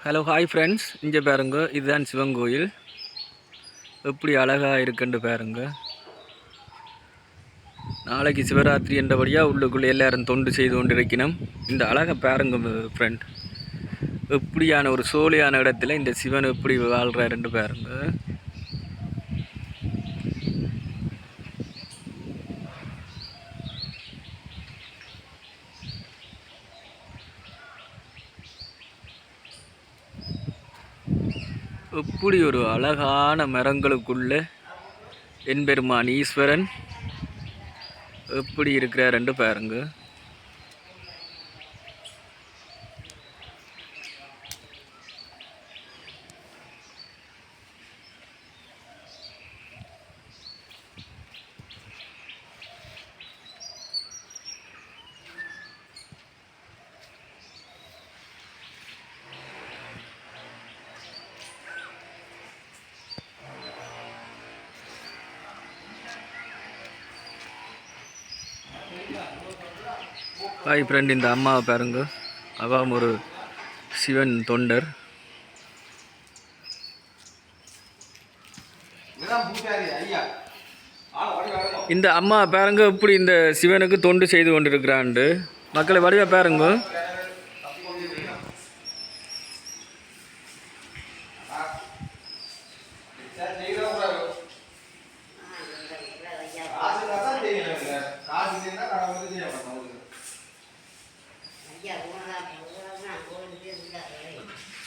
Hello hi friends இங்கே பாருங்க இதுதான் சிவன் கோயில். எப்படி அழகாக இருக்குன்னு பாருங்க. நாளைக்கு சிவராத்திரி என்றபடியாக உள்ளுக்குள்ளே எல்லாரும் தொண்டு செய்து கொண்டிருக்கணும் இந்த அழகை பாருங்க ஃப்ரெண்ட் எப்படியான ஒரு சோழியான இடத்துல இந்த சிவன் எப்படி வாழ்கிறாருன்னு பாருங்கள் எப்படி ஒரு அழகான மரங்களுக்குள்ள எம்பெருமான் ஈஸ்வரன் எப்படி இருக்கிறாருன்னு பாருங்கள் ஹாய் ஃப்ரெண்ட் இந்த அம்மாவை பாருங்க. அவன் ஒரு சிவன் தொண்டர். இந்த அம்மா பாருங்க எப்படி இந்த சிவனுக்கு தொண்டு செய்து கொண்டிருக்கிறாண்டு. மக்களை வடிவா பாருங்க.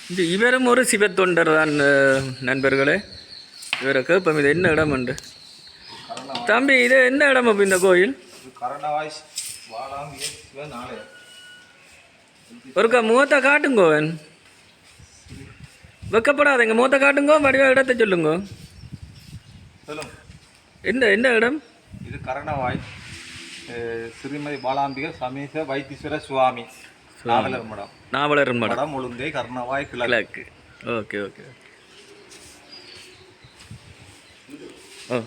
இந்த இவரும் ஒரு சிவ தொண்டர் தான் நண்பர்களே. இவரை கேட்போம் இது என்ன இடம் உண்டு தம்பி இது என்ன இடம் அப்போ இந்த கோயில்? ஒருக்கா முகத்தை காட்டுங்கோவன் வெக்கப்படாதீங்க முகத்தை காட்டுங்கோ வடிவா இடத்தை சொல்லுங்க. என்ன என்ன இடம்? இது கரணவாய். ஸ்ரீமதி பாலாம்பிகை சமீச வைத்தீஸ்வர சுவாமி நாவலர் மடம் நாவலர் மடம் மடம் உளுந்தே கர்ணவாய் கிழக்கு ஓகே ஓகே ஓ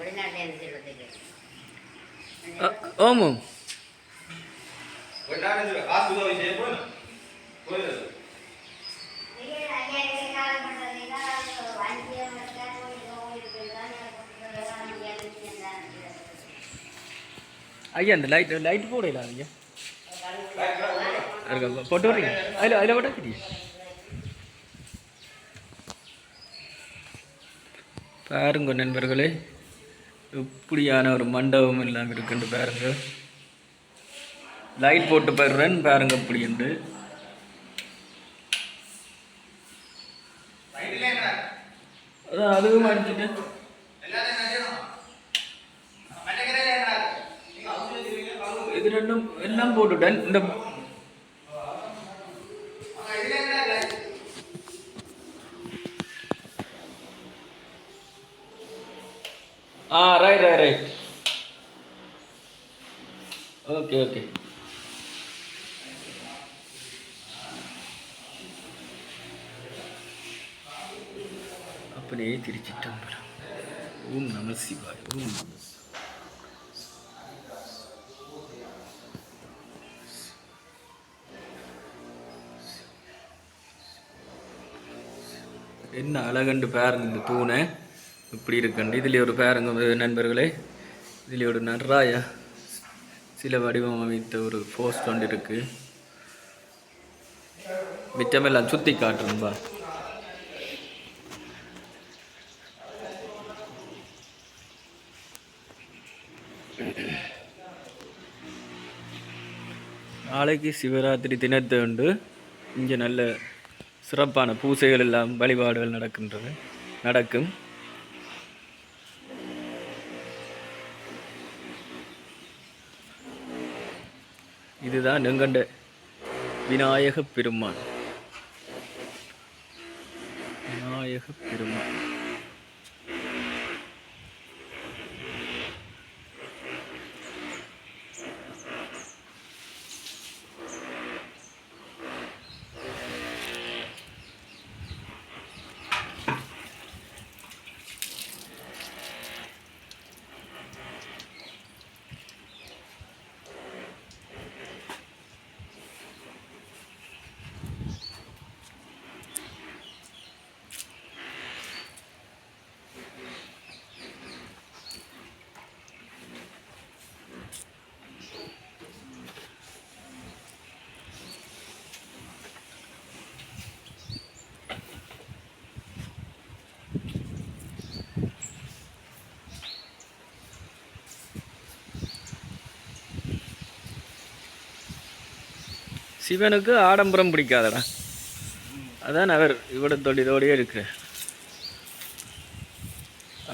வெளிநாட்டில் இருந்து சொல்றதுக்கு ஐயா அந்த லைட் லைட் போடல ஐயா? போட்டு வரீங்க அதில் அதில் போட்டா தெரியும் பாருங்க நண்பர்களே. இப்படியான ஒரு மண்டபம் எல்லாம் இருக்குன்னு பாருங்க. லைட் போட்டு பாருறேன். பாருங்க அப்படி என்று அதான் அதுவும் அடிச்சுட்டு. இது ரெண்டும் எல்லாம் போட்டுட்டேன். இந்த ஆ right right right okay okay அப்படியே திருச்சிட்டோம் ஓம் நம சிவாய் ஓம் நம என்ன அழகண்டு பாருங்க இந்த தூணை. இப்படி இருக்குண்டு. இதில் ஒரு பாருங்க நண்பர்களே இதில் ஒரு நன்றாய சில வடிவம் அமைத்த ஒரு போஸ்ட் ஒன்று இருக்கு. மிச்சமெல்லாம் சுற்றி காட்டுறோம்பா நாளைக்கு சிவராத்திரி தினத்தை உண்டு இங்கே நல்ல சிறப்பான பூசைகள் எல்லாம் வழிபாடுகள் நடக்கின்றது நடக்கும். இதுதான் நெங்கண்ட விநாயக பெருமான். விநாயக பெருமான். சிவனுக்கு ஆடம்பரம் பிடிக்காதடா. அதான் அவர் இவட தொழிலோடையே இருக்கிறார்.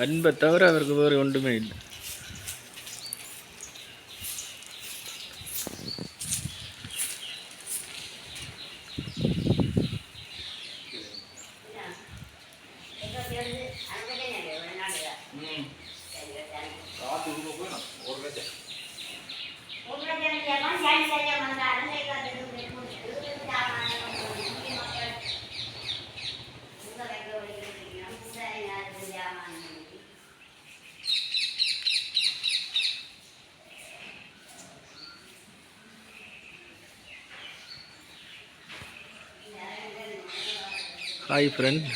அன்பை தவிர அவருக்கு வேறு ஒன்றுமே இல்லை. ஹாய் ஃப்ரெண்ட்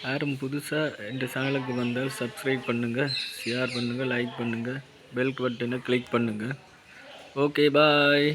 யாரும் புதுசாக இந்த சேனலுக்கு வந்தால் சப்ஸ்கிரைப் பண்ணுங்கள் ஷேர் பண்ணுங்கள் லைக் பண்ணுங்கள் பெல் பட்டனை கிளிக் பண்ணுங்கள் ஓகே பாய்